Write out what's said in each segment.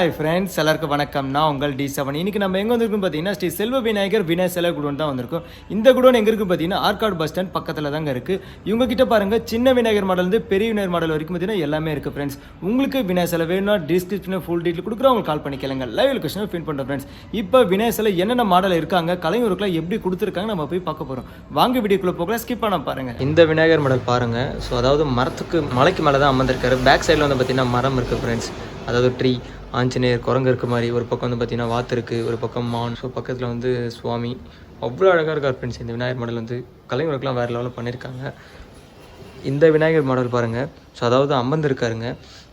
Hi friends எல்லாருக்கும் வணக்கம். நான் உங்கள் டி செவன் இன்னைக்கு நம்ம எங்கே வந்திருக்கும் பார்த்தீங்கன்னா ஸ்ரீ செல்வ விநாயகர் விநாயகர் சிலை குடோன் தான் வந்திருக்கோம். இந்த குடோன் எங்கே இருக்கு பார்த்தீங்கன்னா ஆர்காட் பஸ் ஸ்டாண்ட் பக்கத்தில் தாங்க இருக்குது இவங்க கிட்ட பாருங்கள் சின்ன விநாயகர் மாடலேருந்து பெரிய விநாயகர் மாடல் வரைக்கும் பார்த்தீங்கன்னா எல்லாமே இருக்குது ஃப்ரெண்ட்ஸ் உங்களுக்கு விநாயகர் சிலை வேணும்னா டிஸ்கிரிப்ஷனில் ஃபுல் டீட்டெயில் கொடுக்குறோம். உங்களுக்கு கால் பண்ணிக்கலங்க லைவ் லொகேஷன் ஃபின் பண்ணுறோம் ஃப்ரெண்ட்ஸ் இப்போ விநாயகர் சிலை என்னென்ன மாடல் இருக்காங்க கலைஞருக்குலாம் எப்படி கொடுத்துருக்காங்க நம்ம போய் பார்க்க போகிறோம் வாங்க வீடியோக்குள்ளே போகலாம். ஸ்கிப் பண்ண பாருங்கள் இந்த விநாயகர் மாடல் பாருங்கள் ஸோ அதாவது மரத்துக்கு மலைக்கு மேலே தான் அமர்ந்திருக்காரு. பேக் சைடில் வந்து பார்த்தீங்கன்னா மரம் இருக்குது ஃப்ரெண்ட்ஸ் அதாவது ட்ரீ ஆஞ்சநேயர் குரங்கு இருக்க மாதிரி ஒரு பக்கம் வந்து பார்த்தீங்கன்னா வாத்து இருக்குது ஒரு பக்கம் மான். ஸோ பக்கத்தில் வந்து சுவாமி. அவ்வளோ அழகாக இருக்கார் ஃப்ரெண்ட்ஸ் இந்த விநாயகர் மாடல் வந்து கலைஞருக்குலாம் வேறு லெவலில் பண்ணியிருக்காங்க இந்த விநாயகர் மாடல் பாருங்கள் ஸோ அதாவது அமர்ந்திருக்காருங்க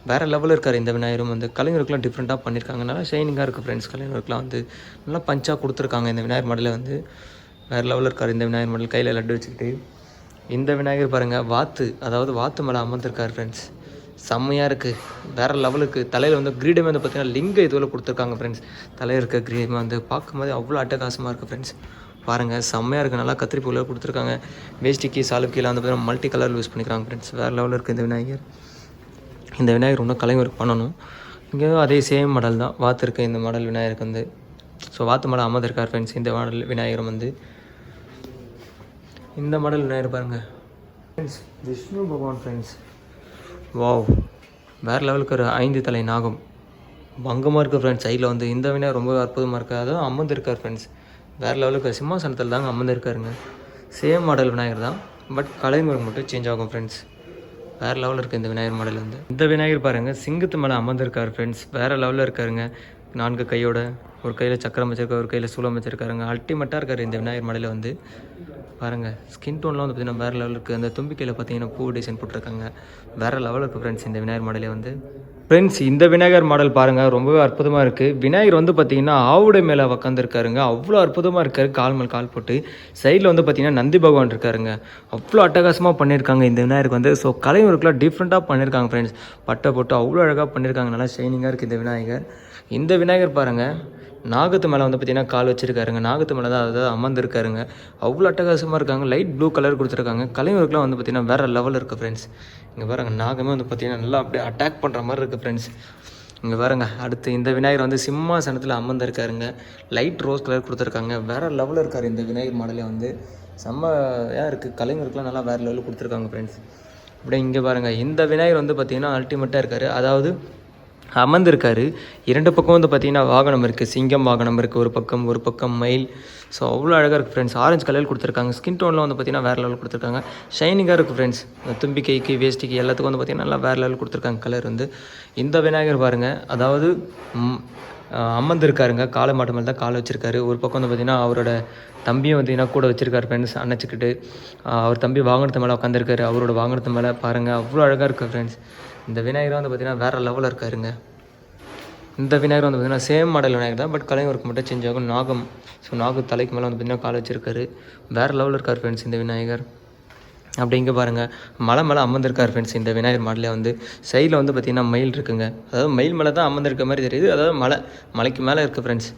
வேறு லெவலில் இருக்கார் இந்த விநாயகரும் வந்து. கலைஞருக்குலாம் டிஃப்ரெண்ட்டாக பண்ணியிருக்காங்க நல்லா ஷைனிங்காக இருக்குது ஃப்ரெண்ட்ஸ் கலைஞருக்குலாம் வந்து நல்லா பஞ்சாக கொடுத்துருக்காங்க இந்த விநாயகர் மாடலை வந்து. வேறு லெவலில் இருக்கார் இந்த விநாயகர் மாடல் கையில் லட்டு வச்சுக்கிட்டு. இந்த விநாயகர் பாருங்கள் வாத்து அதாவது வாத்து மேலே அமர்ந்திருக்கார் ஃப்ரெண்ட்ஸ் செம்மையாக இருக்குது வேறு லெவலுக்கு தலையில் வந்து கிரீடமே வந்து பார்த்தீங்கன்னா லிங்க இதுவில் கொடுத்துருக்காங்க ஃப்ரெண்ட்ஸ் தலையில் இருக்க கிரீடமே வந்து பார்க்கும்போது அவ்வளோ அட்டகாசமாக இருக்குது ஃப்ரெண்ட்ஸ் பாருங்கள் செம்மையாக இருக்குது நல்லா கத்திரிப்பூவில் கொடுத்துருக்காங்க. வேஷ்டிக்கு சாலுக்கியில் வந்து பார்த்தீங்கன்னா மல்டி கலர் யூஸ் பண்ணிக்கிறாங்க ஃப்ரெண்ட்ஸ் வேறு லெவலில் இருக்குது இந்த விநாயகர். இந்த விநாயகர் இன்னும் கலைஞர் பண்ணணும். இங்கேயும் அதே சேம் மாடல் தான். வாத்து இருக்க இந்த மாடல் விநாயகருக்கு வந்து. ஸோ வாத்து மாடல் அமர்ந்திருக்கார் ஃப்ரெண்ட்ஸ் இந்த மாடல் விநாயகரும் வந்து. இந்த மாடல் விநாயகர் பாருங்கள் ஃப்ரெண்ட்ஸ் விஷ்ணு பகவான் ஃப்ரெண்ட்ஸ் வாவ். வேறு லெவலுக்கு ஒரு ஐந்து தலை நாகம். பங்கமாக இருக்குது ஃப்ரெண்ட்ஸ் சைடில் வந்து இந்த விநாயகர் ரொம்ப அற்புதமாக இருக்குது. அதுவும் அமர்ந்திருக்கார் ஃப்ரெண்ட்ஸ் வேறு லெவலுக்கு சிம்மாசனத்தில் தாங்க அமர்ந்திருக்காருங்க சேம் மாடல் விநாயகர் தான். பட் கலைமுறை மட்டும் சேஞ்ச் ஆகும் ஃப்ரெண்ட்ஸ் வேறு லெவலில் இருக்குது இந்த விநாயகர் மாடல் வந்து. இந்த விநாயகர் பாருங்கள் சிங்கத்து மேலே அமர்ந்திருக்கார் ஃப்ரெண்ட்ஸ் வேறு லெவலில் இருக்காருங்க. நான்கு கையோட ஒரு கையில் சக்கரம் வச்சிருக்காரு ஒரு கையில் சூலம் வச்சிருக்காருங்க. அல்டிமேட்டாக இருக்கார் இந்த விநாயகர் மாடலில் வந்து. பாருங்கள் ஸ்கின் டோன்லாம் வந்து பார்த்தீங்கன்னா வேறு லெவலில் இருக்குது அந்த தும்பிக்கையில் பார்த்தீங்கன்னா பூ டிசைன் போட்டிருக்காங்க. வேறு லெவலில் இருக்குது ஃப்ரெண்ட்ஸ் இந்த விநாயகர் மாடலே வந்து. ஃப்ரெண்ட்ஸ் இந்த விநாயகர் மாடல் பாருங்கள் ரொம்பவே அற்புதமாக இருக்குது விநாயகர் வந்து பார்த்தீங்கன்னா ஆவுடை மேலே உக்காந்துருக்காருங்க. அவ்வளோ அற்புதமாக இருக்காரு. கால் மேல் கால் போட்டு. சைடில் வந்து பார்த்தீங்கன்னா நந்தி பகவான் இருக்காருங்க. அவ்வளோ அட்டகாசமாக பண்ணியிருக்காங்க இந்த விநாயகருக்கு வந்து. ஸோ கலைஞருக்குலாம் டிஃப்ரெண்ட்டாக பண்ணியிருக்காங்க ஃப்ரெண்ட்ஸ் பட்டை போட்டு அவ்வளோ அழகாக பண்ணியிருக்காங்க நல்லா ஷைனிங்காக இருக்குது இந்த விநாயகர். இந்த விநாயகர் பாருங்கள் நாகத்து மேலே வந்து பார்த்தீங்கன்னா கால் வச்சுருக்காருங்க. நாகத்து மேலே தான் அதாவது அமர்ந்திருக்காருங்க. அவ்வளோ அட்டகாசமாக இருக்காங்க. லைட் ப்ளூ கலர் கொடுத்துருக்காங்க. கலைஞருக்குலாம் வந்து பார்த்தீங்கன்னா வேறு லெவலில் இருக்குது ஃப்ரெண்ட்ஸ் இங்கே பாருங்க நாகமே வந்து பார்த்தீங்கன்னா நல்லா அப்படியே அட்டாக் பண்ணுற மாதிரி இருக்குது ஃப்ரெண்ட்ஸ் இங்கே பாருங்க அடுத்து இந்த விநாயகர் வந்து சிம்மாசனத்தில் அமர்ந்திருக்காருங்க. லைட் ரோஸ் கலர் கொடுத்துருக்காங்க. வேறு லெவலில் இருக்கார் இந்த விநாயகர் மாடலே வந்து. செம்மையாக இருக்குது கலைஞருக்குலாம் நல்லா வேறு லெவலில் கொடுத்துருக்காங்க ஃப்ரெண்ட்ஸ் அப்படியே இங்கே பாருங்கள் இந்த விநாயகர் வந்து பார்த்தீங்கன்னா அல்டிமேட்டாக இருக்கார். அதாவது அமர்ந்திருக்காரு. இரண்டு பக்கம் வந்து பார்த்தீங்கன்னா வாகனம் இருக்குது சிங்கம் வாகனம் இருக்குது ஒரு பக்கம் ஒரு பக்கம் மயில். ஸோ அவ்வளோ அழகாக இருக்குது ஃப்ரெண்ட்ஸ் ஆரஞ்சு கலர் கொடுத்துருக்காங்க. ஸ்கின் டோனில் வந்து பார்த்தீங்கன்னா வேறு லெவல் கொடுத்துருக்காங்க. ஷைனிங்காக இருக்குது ஃப்ரெண்ட்ஸ் தும்பிக்கைக்கு வேஷ்டிக்கு எல்லாத்துக்கும் வந்து பார்த்தீங்கன்னா நல்லா வேறு லெவல் கொடுத்துருக்காங்க கலர் வந்து. இந்த விநாயகர் பாருங்கள் அதாவது அமர்ந்திருக்காருங்க. காலை மாட்டு மேலே தான் காலை வச்சுருக்காரு. ஒரு பக்கம் வந்து பார்த்தீங்கன்னா அவரோட தம்பியும் பார்த்தீங்கன்னா கூட வச்சுருக்காரு ஃப்ரெண்ட்ஸ் அணைச்சிக்கிட்டு. அவர் தம்பி வாகனத்து மேலே உட்காந்துருக்காரு அவரோட வாகனத்து மேலே பாருங்கள் அவ்வளோ அழகாக இருக்குது ஃப்ரெண்ட்ஸ் இந்த விநாயகர் வந்து பார்த்தீங்கன்னா வேறு லெவலில் இருக்காருங்க. இந்த விநாயகர் வந்து பார்த்தீங்கன்னா சேம் மாடல் விநாயகர் தான் பட் கலைஞருக்கு மட்டும் சேஞ்ச் ஆகும். நாகம். ஸோ நாகு தலைக்கு மேலே வந்து பார்த்தீங்கன்னா கால் வச்சிருக்காரு. வேறு லெவலில் இருக்கார் ஃப்ரெண்ட்ஸ் இந்த விநாயகர். அப்படி இங்கே பாருங்கள் மலை மேலே அமர்ந்திருக்கார் ஃப்ரெண்ட்ஸ் இந்த விநாயகர் மாடலே வந்து. சைடில் வந்து பார்த்தீங்கன்னா மயில் இருக்குங்க. அதாவது மயில் மேலே தான் அமர்ந்திருக்க மாதிரி தெரியுது. அதாவது மலை மலைக்கு மேலே இருக்குது ஃப்ரெண்ட்ஸ்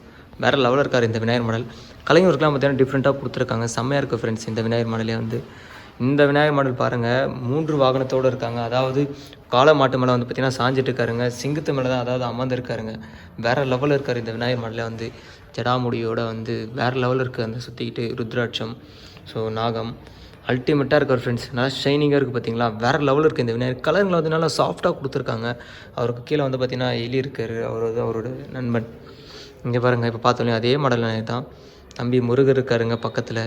வேறு லெவலில் இருக்கார் இந்த விநாயகர் மாடல் கலைஞருக்குலாம் பார்த்தீங்கன்னா டிஃப்ரெண்ட்டாக கொடுத்துருக்காங்க. செம்மையாக இருக்குது ஃப்ரெண்ட்ஸ் இந்த விநாயகர் மாடலே வந்து. இந்த விநாயகர் மாடல் பாருங்கள் மூன்று வாகனத்தோடு இருக்காங்க. அதாவது காளை மாட்டு மேலே வந்து பார்த்தீங்கன்னா சாஞ்சிட்டு இருக்காருங்க. சிங்கத்து மேலே தான் அதாவது அமர்ந்திருக்காருங்க. வேறு லெவலில் இருக்கார் இந்த விநாயகர் மாடலில் வந்து. ஜடாமுடியோட வந்து வேறு லெவலில் இருக்குது அந்த சுற்றிக்கிட்டு ருத்ராட்சம் ஸோ நாகம். அல்டிமேட்டாக இருக்கார் ஃப்ரெண்ட்ஸ் நல்லா ஷைனிங்காக இருக்குது பார்த்தீங்களா வேறு லெவலில் இருக்குது இந்த விநாயகர். கலருங்களை வந்து நல்லா சாஃப்டாக கொடுத்துருக்காங்க. அவருக்கு கீழே வந்து பார்த்தீங்கன்னா எலி இருக்கார். அவர் வந்து அவரோட நண்பன். இங்கே பாருங்கள் இப்போ பார்த்தோன்னே அதே மாடல் தான். தம்பி முருகர் இருக்காருங்க பக்கத்தில்.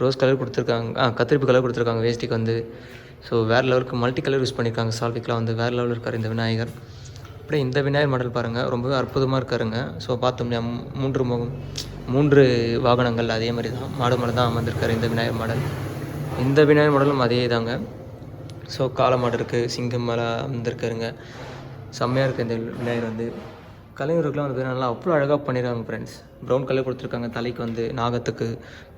ரோஸ் கலர் கொடுத்துருக்காங்க ஆ கத்திரிப்பு கலர் கொடுத்துருக்காங்க வேஷ்டிக்கு வந்து. ஸோ வேறு லெவலுக்கு மல்டி கலர் யூஸ் பண்ணியிருக்காங்க சால்விக்கெலாம் வந்து வேறு லெவலில் இருக்கார் இந்த விநாயகர். அப்படியே இந்த விநாயகர் மாடல் பாருங்கள் ரொம்பவே அற்புதமாக இருக்காருங்க. ஸோ பார்த்தோம்னா மூன்று முகம் மூன்று வாகனங்கள் அதே மாதிரி தான் மாடு மாடல் தான் அமர்ந்திருக்காரு இந்த விநாயகர் மாடல் இந்த விநாயகர் மாடலும் அதே தாங்க. ஸோ காளை மாடு இருக்குது சிங்கம் மேலே அமர்ந்திருக்காருங்க. செம்மையாக இருக்குது இந்த விநாயகர் வந்து. கலைஞர்களுக்குலாம் வந்து நல்லா அவ்வளோ அழகாக பண்ணிடுறாங்க ஃப்ரெண்ட்ஸ் ப்ரௌன் கலர் கொடுத்துருக்காங்க. தலைக்கு வந்து நாகத்துக்கு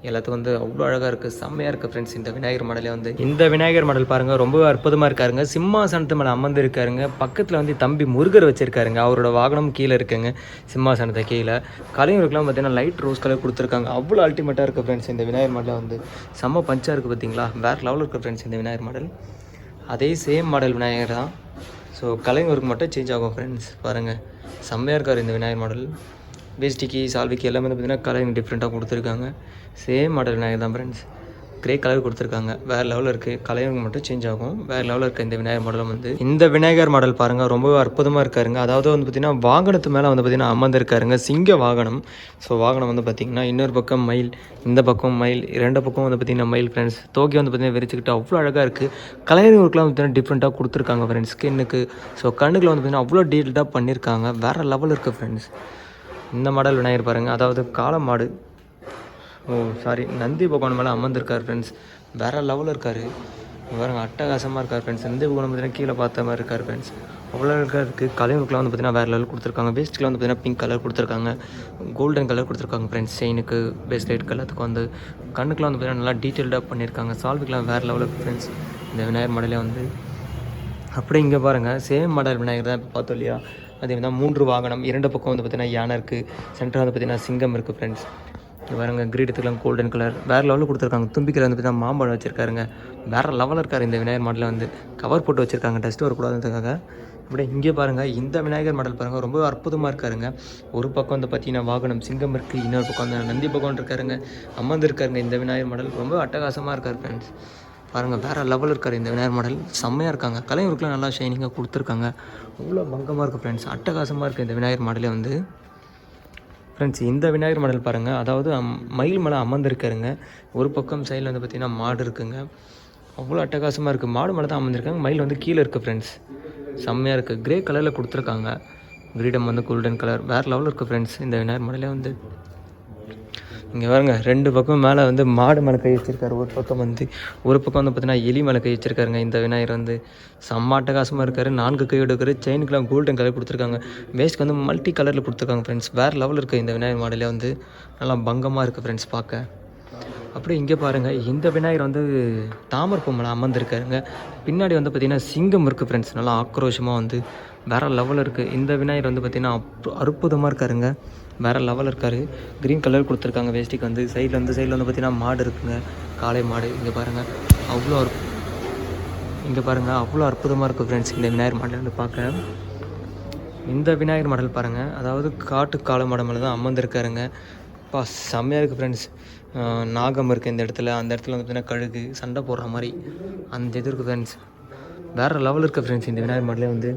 எல்லாத்துக்கும் வந்து அவ்வளோ அழகாக இருக்குது செம்மையாக இருக்குது ஃப்ரெண்ட்ஸ் இந்த விநாயகர் மாடலே வந்து. இந்த விநாயகர் மாடல் பாருங்கள் ரொம்ப அற்புதமாக இருக்காருங்க. சிம்மாசனத்து மேலே அமர்ந்து இருக்காருங்க பக்கத்தில் வந்து தம்பி முருகர் வச்சிருக்காருங்க. அவரோட வாகனம் கீழே இருக்குங்க சிம்மாசனத்தை கீழே. கலைஞர்களுக்குலாம் பார்த்தீங்கன்னா லைட் ரோஸ் கலர் கொடுத்துருக்காங்க. அவ்வளோ அல்டிமேட்டாக இருக்குது ஃப்ரெண்ட்ஸ் இந்த விநாயகர் மாடலில் வந்து. செம்ம பஞ்சாக இருக்குது பார்த்தீங்களா வேறு லெவலில் இருக்குது ஃப்ரெண்ட்ஸ் இந்த விநாயகர் மாடல். அதே சேம் மாடல் விநாயகர் தான். ஸோ கலை ஒர்க் மட்டும் சேஞ்ச் ஆகும் ஃப்ரெண்ட்ஸ் பாருங்கள் செம்மையாக இருக்கார் இந்த விநாயகர் மாடல் வேஷ்டிக்கு சால்விக்கு எல்லாமே வந்து பார்த்திங்கன்னா கலரிங் டிஃப்ரெண்ட்டாக கொடுத்துருக்காங்க. சேம் மாடல் விநாயகர் தான் ஃப்ரெண்ட்ஸ் கிரே கலர் கொடுத்துருக்காங்க. வேறு லெவலில் இருக்குது கலரிங் மட்டும் சேஞ்ச் ஆகும். வேறு லெவலில் இருக்க இந்த விநாயகர் மாடலும் வந்து. இந்த விநாயகர் மாடல் பாருங்கள் ரொம்பவே அற்புதமாக இருக்காருங்க. அதாவது வந்து பார்த்திங்கன்னா வாகனத்து மேலே வந்து பார்த்திங்கன்னா அமர்ந்திருக்காருங்க. சிங்க வாகனம். ஸோ வாகனம் வந்து பார்த்திங்கன்னா இன்னொரு பக்கம் மயில் இந்த பக்கம் மயில் ரெண்டு பக்கம் வந்து பார்த்திங்கன்னா மயில் ஃப்ரெண்ட்ஸ் தோக்கி வந்து பார்த்திங்கன்னா விரிச்சுக்கிட்டு அவ்வளோ அழகாக இருக்குது கலரிங் ஒர்க்லாம் வந்து பார்த்திங்கன்னா டிஃப்ரெண்ட்டாக கொடுத்துருக்காங்க ஃப்ரெண்ட்ஸ் ஸ்கின்னுக்கு ஸோ கண்ணுக்குள்ள வந்து பார்த்திங்கன்னா அவ்வளோ டீட்டெயில்டாக பண்ணியிருக்காங்க வேறு லெவல் இருக்குது ஃப்ரெண்ட்ஸ் இந்த மாடல் விநாயகர் பாருங்கள் அதாவது காளை மாடு. ஓ சாரி நந்தி பகவான் மேலே அமர்ந்திருக்கார் ஃப்ரெண்ட்ஸ் வேறு லெவலில் இருக்கார். வேறு அட்டகாசமாக இருக்கார் ஃப்ரெண்ட்ஸ் நந்தி பகவான் பார்த்தீங்கன்னா கீழே பார்த்த மாதிரி இருக்கார் ஃப்ரெண்ட்ஸ் அவ்வளோ அழகாக இருக்குது கலைஞருக்குலாம் வந்து பார்த்தீங்கன்னா வேறு லெவல் கொடுத்துருக்காங்க. வேஸ்ட்டுக்குலாம் வந்து பார்த்தீங்கன்னா பிங்க் கலர் கொடுத்துருக்காங்க. கோல்டன் கலர் கொடுத்துருக்காங்க ஃப்ரெண்ட்ஸ் செயினுக்கு பேஸ்லைட் எல்லாத்துக்கும் வந்து. கண்ணுக்குலாம் வந்து பார்த்தீங்கன்னா நல்லா டீட்டெயில்டாக பண்ணியிருக்காங்க. சால்விக்கெலாம் வேறு லெவலில் ஃப்ரெண்ட்ஸ் இந்த விநாயகர் மாடலே வந்து. அப்படியே இங்கே பாருங்கள் சேம் மாடல் விநாயகர் தான் இப்போ பார்த்தோம் இல்லையா? அதே தான் மூன்று வாகனம் இரண்டு பக்கம் வந்து பார்த்தீங்கன்னா யானை இருக்குது சென்டர் வந்து பார்த்தீங்கன்னா சிங்கம் இருக்குது ஃப்ரெண்ட்ஸ் இங்கே பாருங்க கிரீடத்துக்குலாம் கோல்டன் கலர் வேறு லெவலில் கொடுத்துருக்காங்க. தும்பிக்கையில் வந்து பார்த்தீங்கன்னா மாம்பழம் வச்சுருக்காருங்க. வேறு லெவலில் இருக்கார் இந்த விநாயகர் மாடலில் வந்து. கவர் போட்டு வச்சுருக்காங்க டஸ்ட் வரக்கூடாதுன்றதுக்காக அப்படியே இங்கே பாருங்கள் இந்த விநாயகர் மாடல் பாருங்கள் ரொம்ப அற்புதமாக இருக்காருங்க. ஒரு பக்கம் வந்து பார்த்தீங்கன்னா வாகனம் சிங்கம் இருக்குது இன்னொரு பக்கம் வந்து நந்தி பகவான் இருக்காருங்க. அம்மந்து இருக்காருங்க இந்த விநாயகர் மாடல். ரொம்ப அட்டகாசமாக இருக்கார் ஃப்ரெண்ட்ஸ் பாருங்கள் வேறு லெவல் இருக்கார் இந்த விநாயகர் மாடல். செம்மையாக இருக்காங்க. கலைஞருக்குலாம் நல்லா ஷைனிங்காக கொடுத்துருக்காங்க. அவ்வளோ பங்கமாக இருக்குது ஃப்ரெண்ட்ஸ் அட்டகாசமாக இருக்குது இந்த விநாயகர் மாடலே வந்து. ஃப்ரெண்ட்ஸ் இந்த விநாயகர் மாடல் பாருங்கள் அதாவது அம்- மயில் மலை அமர்ந்திருக்காருங்க. ஒரு பக்கம் சைடில் வந்து பார்த்திங்கன்னா மாடு இருக்குங்க. அவ்வளோ அட்டகாசமாக இருக்குது மாடு மலை தான் அமர்ந்திருக்காங்க. மயில் வந்து கீழே இருக்குது ஃப்ரெண்ட்ஸ் செம்மையாக இருக்குது கிரே கலரில் கொடுத்துருக்காங்க. கிரீடம் வந்து கோல்டன் கலர் வேறு லெவலில் இருக்குது ஃப்ரெண்ட்ஸ் இந்த விநாயகர் மாடலே வந்து இங்கே பாருங்க ரெண்டு பக்கம் மேலே வந்து மாடு மேலே கை வச்சிருக்காரு ஒரு பக்கம் வந்து ஒரு பக்கம் வந்து பார்த்தீங்கன்னா எலி மேலே கை வச்சிருக்காருங்க. இந்த விநாயகர் வந்து சம்மட்டகாசமாக இருக்காரு. நான்கு கை இருக்காரு செயினுக்குலாம் கோல்டன் கலர் கொடுத்துருக்காங்க. வேஸ்ட்க்கு வந்து மல்டி கலரில் கொடுத்துருக்காங்க ஃப்ரெண்ட்ஸ் வேறு லெவல் இருக்குது இந்த விநாயகர் மாடலே வந்து. நல்லா பங்கமாக இருக்குது ஃப்ரெண்ட்ஸ் பார்க்க. அப்படியே இங்கே பாருங்கள் இந்த விநாயகர் வந்து தாமரை பொம்மலை அமர்ந்திருக்காருங்க. பின்னாடி வந்து பார்த்திங்கன்னா சிங்கம் இருக்குது ஃப்ரெண்ட்ஸ் நல்லா ஆக்ரோஷமாக வந்து வேறு லெவலில் இருக்குது இந்த விநாயகர் வந்து பார்த்திங்கன்னா அப் அற்புதமாக இருக்காருங்க. வேறு லெவலில் இருக்கார். க்ரீன் கலர் கொடுத்துருக்காங்க வேஸ்டிக்கு வந்து. சைடில் வந்து சைடில் வந்து பார்த்திங்கன்னா மாடு இருக்குங்க. காளை மாடு. இங்கே பாருங்கள் அவ்வளோ அற்ப இங்கே பாருங்கள் அவ்வளோ அற்புதமாக இருக்குது ஃப்ரெண்ட்ஸ் இந்த விநாயகர் மாடல் வந்து பார்க்க. இந்த விநாயகர் மாடல் பாருங்கள் அதாவது காட்டு காளை மாடு மேலே தான் அமர்ந்திருக்காருங்க. பா செம்மையாக இருக்குது ஃப்ரெண்ட்ஸ் நாகம் இருக்குது இந்த இடத்துல. அந்த இடத்துல வந்து பார்த்தீங்கன்னா கழுகு சண்டை போடுற மாதிரி. அந்த இது இருக்குது ஃப்ரெண்ட்ஸ் வேறு லெவல் இருக்குது ஃப்ரெண்ட்ஸ் இந்த விநாயகர் மாடலே வந்து.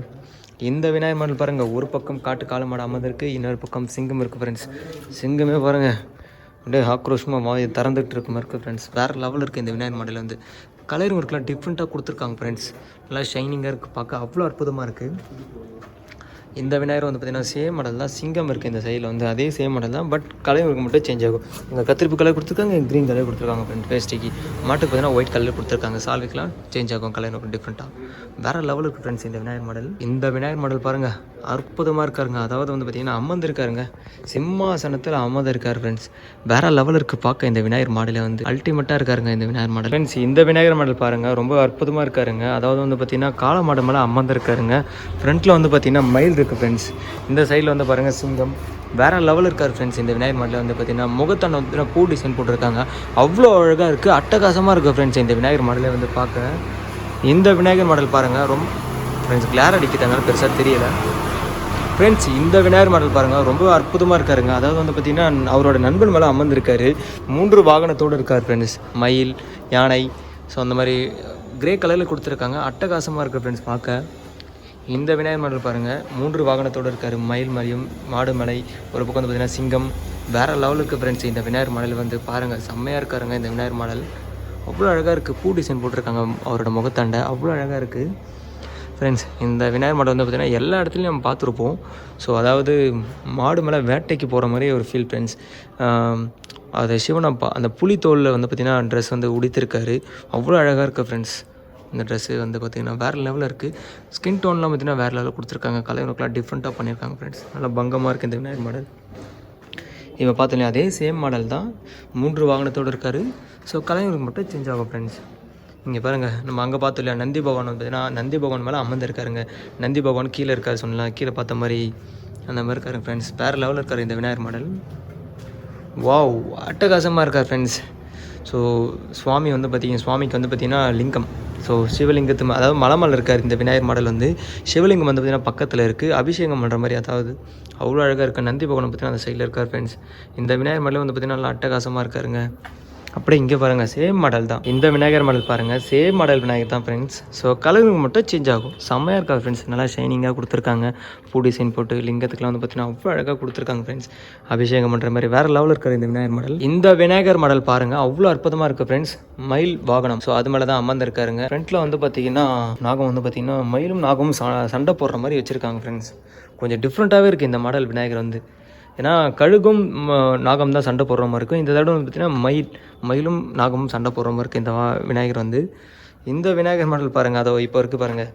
இந்த விநாயகர் மண்டல் பாருங்கள் ஒரு பக்கம் காட்டு காலமாட அமர்ந்திருக்கு இன்னொரு பக்கம் சிங்கம் இருக்குது ஃப்ரெண்ட்ஸ் சிங்கமே பாருங்கள் அப்படியே ஆக்ரோஷமாக வாய் திறந்துட்டு இருக்க மாதிரி இருக்குது ஃப்ரெண்ட்ஸ் வேறு லெவல் இருக்குது இந்த விநாயகர் மண்டல் வந்து. கலர் ஒர்க்லாம் டிஃப்ரெண்ட்டாக கொடுத்துருக்காங்க ஃப்ரெண்ட்ஸ் நல்லா ஷைனிங்காக இருக்குது பார்க்க அவ்வளோ அற்புதமாக இருக்குது இந்த விநாயகர் வந்து பார்த்தீங்கன்னா சேம் மாடல் தான். சிங்கம் இருக்குது இந்த சைடில் வந்து அதே சேம் மாடல் தான். பட் கலர் மட்டும் சேஞ்ச் ஆகும். இங்கே கத்திரிப்பு கலர் கொடுத்துருக்காங்க க்ரீன் கலர் கொடுத்துருக்காங்க ஃப்ரெண்ட் பேஸ்டிக்கு மாட்டுக்கு பார்த்தீங்கன்னா ஒயிட் கலர் கொடுத்துருக்காங்க. சால்விக்கெலாம் சேஞ்ச் ஆகும் கலர் டிஃப்ரெண்ட்டாக வேறு லெவல் இருக்குது ஃப்ரெண்ட்ஸ் இந்த விநாயகர் மாடல் இந்த விநாயகர் மாடல் பாருங்கள் அற்புதமாக இருக்காருங்க. அதாவது வந்து பார்த்தீங்கன்னா அமர்ந்திருக்காருங்க. சிம்மாசனத்தில் அமர்ந்திருக்காரு ஃப்ரெண்ட்ஸ் வேறு லெவல் இருக்குது பார்க்க இந்த விநாயகர் மாடலை வந்து. அல்டிமேட்டாக இருக்காருங்க இந்த விநாயகர் மாடல் ஃப்ரெண்ட்ஸ் இந்த விநாயகர் மாடல் பாருங்கள் ரொம்ப அற்புதமாக இருக்காருங்க. அதாவது வந்து பார்த்தீங்கன்னா காளை மாடு மேலே அமர்ந்திருக்காருங்க ஃப்ரண்ட்டில் வந்து பார்த்திங்கன்னா மயில் இருக்குது ஃப்ரெண்ட்ஸ் இந்த சைடில் வந்து பாருங்கள் சிங்கம். வேறு லெவல் இருக்கார் ஃப்ரெண்ட்ஸ் இந்த விநாயகர் மாடலில் வந்து பார்த்திங்கன்னா முகத்தான வந்து பூ டிசைன் போட்டிருக்காங்க. அவ்வளோ அழகாக இருக்குது அட்டகாசமாக இருக்குது ஃப்ரெண்ட்ஸ் இந்த விநாயகர் மாடலே வந்து பார்க்க இந்த விநாயகர் மாடல் பாருங்கள் ரொம்ப ஃப்ரெண்ட்ஸ் கிளார் அடிக்கிறதுனால பெருசாக தெரியலை. ஃப்ரெண்ட்ஸ் இந்த விநாயகர் மாடல் பாருங்கள் ரொம்ப அற்புதமாக இருக்காருங்க. அதாவது வந்து பார்த்தீங்கன்னா அவரோட நண்பன் மேலே அமர்ந்திருக்காரு. மூன்று வாகனத்தோடு இருக்கார் ஃப்ரெண்ட்ஸ் மயில் யானை ஸோ அந்த மாதிரி கிரே கலரில் கொடுத்துருக்காங்க. அட்டகாசமாக இருக்குது ஃப்ரெண்ட்ஸ் பார்க்க இந்த விநாயகர் மாடல் பாருங்கள் மூன்று வாகனத்தோடு இருக்கார் மயில் மரியம் மாடு மலை ஒரு பக்கம் வந்து பார்த்தீங்கன்னா சிங்கம். வேறு லெவலுக்கு ஃப்ரெண்ட்ஸ் இந்த விநாயகர் மாடல் வந்து பாருங்கள் செம்மையாக இருக்காருங்க இந்த விநாயகர் மாடல் அவ்வளோ அழகாக இருக்குது பூ டிசைன் போட்டிருக்காங்க அவரோட முகத்தாண்டை. அவ்வளோ அழகாக இருக்குது ஃப்ரெண்ட்ஸ் இந்த விநாயகர் மாடல் வந்து பார்த்திங்கன்னா எல்லா இடத்துலையும் நம்ம பார்த்துருப்போம். ஸோ அதாவது மாடு மேலே வேட்டைக்கு போகிற மாதிரி ஒரு ஃபீல் ஃப்ரெண்ட்ஸ் அது சிவனப்பா அந்த புலி தோலில் வந்து பார்த்திங்கன்னா ட்ரெஸ் வந்து உடித்திருக்காரு. அவ்வளோ அழகாக இருக்குது ஃப்ரெண்ட்ஸ் இந்த ட்ரெஸ்ஸு வந்து பார்த்திங்கன்னா வேறு லெவலில் இருக்குது ஸ்கின் டோன்லாம் பார்த்திங்கன்னா வேறு லெவலில் கொடுத்துருக்காங்க. கலைஞருக்குலாம் டிஃப்ரெண்ட்டாக பண்ணியிருக்காங்க ஃப்ரெண்ட்ஸ் நல்லா பங்கமாக இருக்குது இந்த விநாயகர் மாடல் இவன் பார்த்தோம் அதே சேம் மாடல் தான். மூன்று வாகனத்தோடு இருக்கார். ஸோ கலைஞருக்கு மட்டும் சேஞ்ச் ஆகும் ஃப்ரெண்ட்ஸ் இங்கே பாருங்கள் நம்ம அங்கே பார்த்தோம் இல்லையா நந்தி பகவான் பார்த்தீங்கன்னா நந்தி பகவான் மேலே அமர்ந்திருக்காருங்க. நந்தி பகவான் கீழே இருக்காரு சொன்னலாம் கீழே பார்த்த மாதிரி. அந்த மாதிரி இருக்காரு ஃப்ரெண்ட்ஸ் வேறு லெவலில் இருக்கார் இந்த விநாயகர் மாடல் வாவ் அட்டகாசமாக இருக்கார் ஃப்ரெண்ட்ஸ் ஸோ சுவாமி வந்து பார்த்தீங்க சுவாமிக்கு வந்து பார்த்தீங்கன்னா லிங்கம். ஸோ சிவலிங்கத்து அதாவது மலை இருக்கார் இந்த விநாயகர் மாடல் வந்து. சிவலிங்கம் வந்து பார்த்திங்கன்னா பக்கத்தில் இருக்குது அபிஷேகம் பண்ணுற மாதிரி அதாவது அவ்வளோ அழகாக இருக்குது நந்தி பகவான் பார்த்தீங்கன்னா அந்த சைடில் இருக்கார் ஃப்ரெண்ட்ஸ் இந்த விநாயகர் மாடல் வந்து பார்த்திங்கன்னா நல்லா அட்டகாசமாக இருக்காருங்க. அப்படியே இங்கே பாருங்கள் சேம் மாடல் தான். இந்த விநாயகர் மாடல் பாருங்கள் சேம் மாடல் விநாயகர் தான் ஃப்ரெண்ட்ஸ் ஸோ கலருங்க மட்டும் சேஞ்ச் ஆகும். செம்மையாக இருக்கா ஃப்ரெண்ட்ஸ் நல்லா ஷைனிங்காக கொடுத்துருக்காங்க. பூ டிசைன் போட்டு லிங்கத்துக்குலாம் வந்து பார்த்தீங்கன்னா அவ்வளோ அழகாக கொடுத்துருக்காங்க ஃப்ரெண்ட்ஸ் அபிஷேகம் பண்ணுற மாதிரி வேறு லெவலில் இருக்கிற இந்த விநாயகர் மாடல் இந்த விநாயகர் மாடல் பாருங்கள் அவ்வளோ அற்புதமாக இருக்குது ஃப்ரெண்ட்ஸ் மயில் வாகனம். ஸோ அது மேலே தான் அமர்ந்திருக்காருங்க ஃப்ரண்ட்டில் வந்து பார்த்தீங்கன்னா நாகம் வந்து பார்த்தீங்கன்னா மயிலும் நாகமும் ச- சண்டை போடுற மாதிரி வச்சுருக்காங்க ஃப்ரெண்ட்ஸ் கொஞ்சம் டிஃப்ரெண்ட்டாகவே இருக்குது இந்த மாடல் விநாயகர் வந்து. ஏன்னா கழுகும் நாகம் தான் சண்டை போடுற மாதிரி இருக்கும். இந்த தடவை வந்து பார்த்திங்கன்னா மயில் மயிலும் நாகமும் சண்டை போடுற மாதிரி இருக்குது இந்த விநாயகர் வந்து. இந்த விநாயகர் மாடல் பாருங்கள் அதை இப்போ இருக்குது பாருங்கள்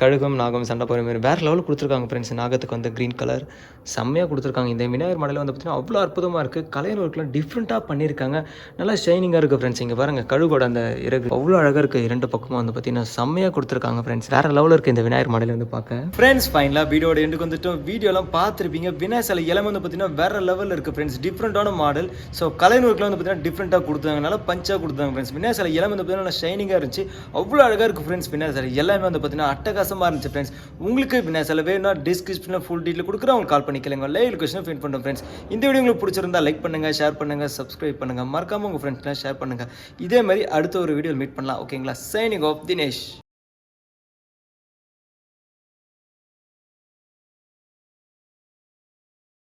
கழுகும் நாகம் சண்டை போகிற மாதிரி வேறு லெவலில் கொடுத்துருக்காங்க ஃப்ரெண்ட்ஸ் நாகத்துக்கு வந்து க்ரீன் கலர் செம்மையாக கொடுத்துருக்காங்க. இந்த விநாயகர் மடையில் வந்து பார்த்தீங்கன்னா அவ்வளோ அற்புதமாக இருக்குது கலையர் ஒர்க்லாம் டிஃப்ரெண்ட்டாக பண்ணியிருக்காங்க. நல்லா ஷைனிங்காக இருக்குது ஃப்ரெண்ட்ஸ் இங்கே பாருங்கள் கழுகோட அந்த இறகு அவ்வளோ அழகாக இருக்குது இரண்டு பக்கமும் வந்து பார்த்தீங்கன்னா செம்மையாக கொடுத்துருக்காங்க ஃப்ரெண்ட்ஸ் வேறு லெவலில் இருக்குது இந்த விநாயகர் மடையில் வந்து பார்க்க ஃப்ரெண்ட்ஸ் ஃபைனலாக வீடியோட எண்டுக்கு வந்துட்டோம். வீடியோலாம் பார்த்துருப்பீங்க. விநாயகர் சிலை எல்லாமே வந்து பார்த்தீங்கன்னா வேறு லெவலில் இருக்குது ஃப்ரெண்ட்ஸ் டிஃப்ரெண்ட்டான மாடல் ஸோ கலையர் ஒர்க்லாம் வந்து பார்த்தீங்கன்னா டிஃப்ரெண்ட்டாக கொடுத்தாங்க நல்லா பஞ்சாக கொடுத்தாங்க ஃப்ரெண்ட்ஸ் விநாயகர் சிலை எல்லாமே வந்து பார்த்தீங்கன்னா ஷைனிங்காக இருந்துச்சு. அவ்வளோ அழகாக இருக்குது ஃப்ரெண்ட்ஸ் விநாயகர் சிலை எல்லாமே வந்து பார்த்தீங்கன்னா வித்தியாசமாக இருந்துச்சு ஃப்ரெண்ட்ஸ் உங்களுக்கு நான் சில வேணும்னா டிஸ்கிரிப்ஷனில் ஃபுல் டீட்டெயில் கொடுக்குறேன் உங்களுக்கு கால் பண்ணிக்கலங்க. லைவ் கொஸ்டின் ஃபின் பண்ணுறோம் ஃப்ரெண்ட்ஸ் இந்த வீடியோ உங்களுக்கு பிடிச்சிருந்தா லைக் பண்ணுங்கள் ஷேர் பண்ணுங்கள் சப்ஸ்கிரைப் பண்ணுங்கள் மறக்காம உங்கள் ஃப்ரெண்ட்ஸ்லாம் ஷேர் பண்ணுங்கள் இதே மாதிரி அடுத்த ஒரு வீடியோ மீட் பண்ணலாம். ஓகேங்களா சைனிங் ஆஃப் தினேஷ்